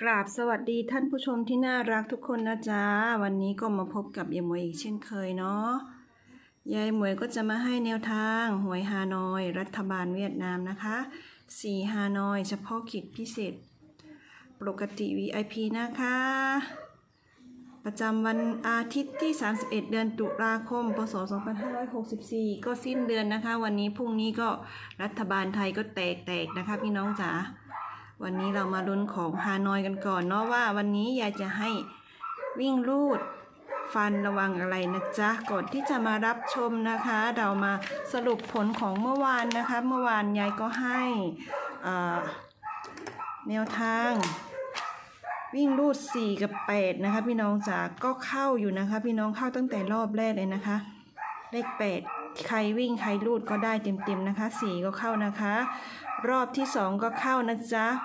กราบสวัสดีท่านผู้ชมที่น่ารักทุกคนนะจ๊ะ วันนี้ก็มาพบกับยายหมวยอีกเช่นเคยเนาะยายหมวยก็จะมาให้แนวทางหวยฮานอย รัฐบาลเวียดนามนะคะสีฮานอย เฉพาะกิจพิเศษ ปกติ VIP นะคะ ประจำวันอาทิตย์ที่ 31 เดือนตุลาคมพศ2564 ก็สิ้นเดือนนะคะ วันนี้พรุ่งนี้ก็รัฐบาลไทยก็แตกแตกๆนะคะพี่น้องจ๋า วันนี้เรามาลุ้นของฮานอยกันก่อนเนาะว่าวันนี้ยายจะให้วิ่งลูดฟันระวังอะไรนะจ๊ะ ก่อนที่จะมารับชมนะคะ เรามาสรุปผลของเมื่อวานนะคะ เมื่อวานยายก็ให้แนวทาง วิ่งรูด 4 กับ 8 นะคะ พี่น้องจ๋าก็เข้าอยู่นะคะ พี่น้องเข้าตั้งแต่รอบแรกเลยนะคะ เลข 8 ใครวิ่งใครรูดก็ได้เต็มๆนะคะ4ก็เข้านะคะ รอบที่2ก็เข้านะจ๊ะ8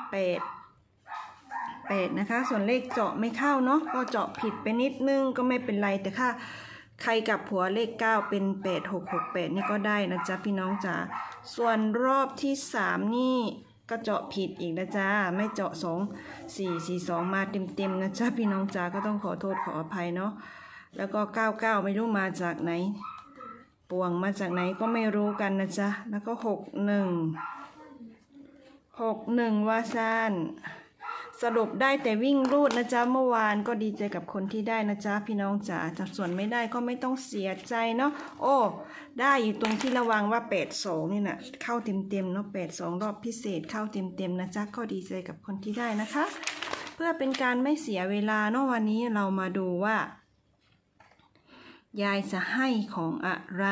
8นะคะ ส่วนเลขเจาะไม่เข้าเนาะก็เจาะผิดไปนิดนึงก็ไม่เป็นไรแต่ค่ะใครกับหัวเลข 9 เป็น 8 6 6 8 นี่ก็ได้นะจ๊ะพี่น้องจ๋า ส่วนรอบที่ 3 นี่ก็เจาะผิดอีกนะจ๊ะ ไม่เจาะ 2 4 4 2 มาเต็มๆนะจ๊ะพี่น้องจ๋าก็ต้องขอโทษขออภัยเนาะ แล้วก็ 99 ไม่รู้มาจากไหน ป่วงมาจากไหนก็ไม่รู้กันนะจ๊ะ แล้วก็61 61วาซานสรุปได้แต่วิ่งรูดนะจ๊ะ เมื่อวานก็ดีใจกับคนที่ได้นะจ๊ะ พี่น้องจ๋าแต่ส่วนไม่ได้ก็ไม่ต้องเสียใจเนาะโอ้ ได้อยู่ตรงที่ระวังว่า8 2นี่นะเข้าเต็มๆเนาะ8 2รอบพิเศษเข้าเต็มๆนะจ๊ะ ก็ดีใจกับคนที่ได้นะคะ เพื่อเป็นการไม่เสียเวลาเนาะวันนี้เรามาดูว่า ยายจะให้ของอะไร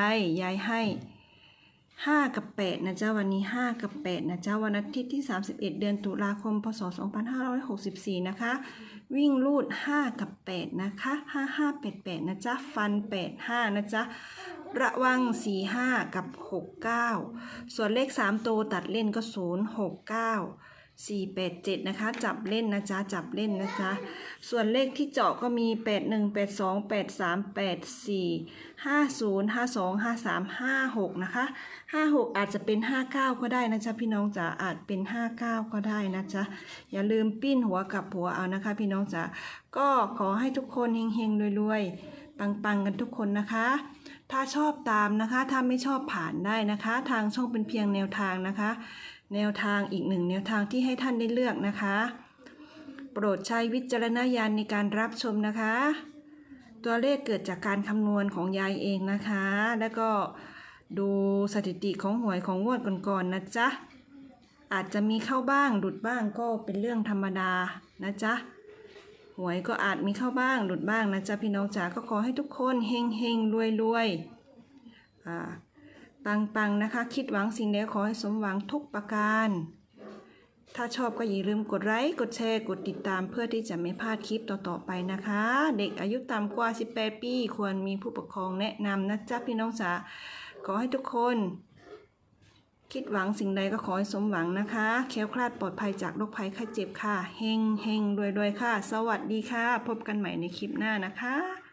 ยายให้5กับ8นะจ๊ะวันนี้5กับ8นะจ๊ะวันอาทิตย์ที่31เดือนตุลาคม พศ2564นะคะ วิ่งลูด5กับ8นะคะ5 5 8 8นะจ๊ะ ฟัน8 5นะจ๊ะ ระวัง4 5กับ6 9ส่วนเลข3ตัวตัดเล่นก็0 6 9 4 8 7 นะคะ จับเล่นนะจ๊ะ จับเล่นนะจ๊ะ ส่วนเลขที่เจาะก็มี 8 1 8 2 8 3 8 4 5 0 5 2 5 3 5 6 นะคะ 56 อาจจะเป็น 59 ก็ได้นะจ๊ะ พี่น้องจ๋าอาจเป็น 59 ก็ได้นะจ๊ะ อย่าลืมปิ้นหัวกับหัวเอานะคะ พี่น้องจ๋าก็ขอให้ทุกคนเฮงๆรวยๆ ปังๆ กันทุกคนนะคะถ้าชอบตามนะคะ ถ้าไม่ชอบผ่านได้นะคะ ทางช่องเป็นเพียงแนวทางนะคะ แนวทางอีกหนึ่งแนวทางที่ให้ท่านได้เลือกนะคะ โปรดใช้วิจารณญาณในการรับชมนะคะ ตัวเลขเกิดจากการคำนวณของยายเองนะคะ แล้วก็ดูสถิติของหวยของงวดก่อนๆนะจ๊ะ อาจจะมีเข้าบ้างหลุดบ้างก็เป็นเรื่องธรรมดานะจ๊ะหวยก็อาจมีเข้าบ้างหลุดบ้างนะจ๊ะพี่น้องจ๋าก็ขอให้ทุกคนเฮงเฮงรวยรวยอ่า ปังปังๆนะคะ คิดหวังสิ่งใดขอให้สมหวังทุกประการ ถ้าชอบก็อย่าลืมกดไลค์กดแชร์กดติดตามเพื่อที่จะไม่พลาดคลิปต่อๆไปนะคะ เด็กอายุต่ำกว่า 18 ปี ควรมีผู้ปกครองแนะนำนะจ๊ะพี่น้องจ๋าขอให้ทุกคน คิดหวังสิ่งใดก็ขอให้สมหวังนะคะแค้วคลาดปลอดภัยจากโรคภัยไข้เจ็บค่ะเฮงเฮงรวยรวยๆค่ะ สวัสดีค่ะ พบกันใหม่ในคลิปหน้านะคะ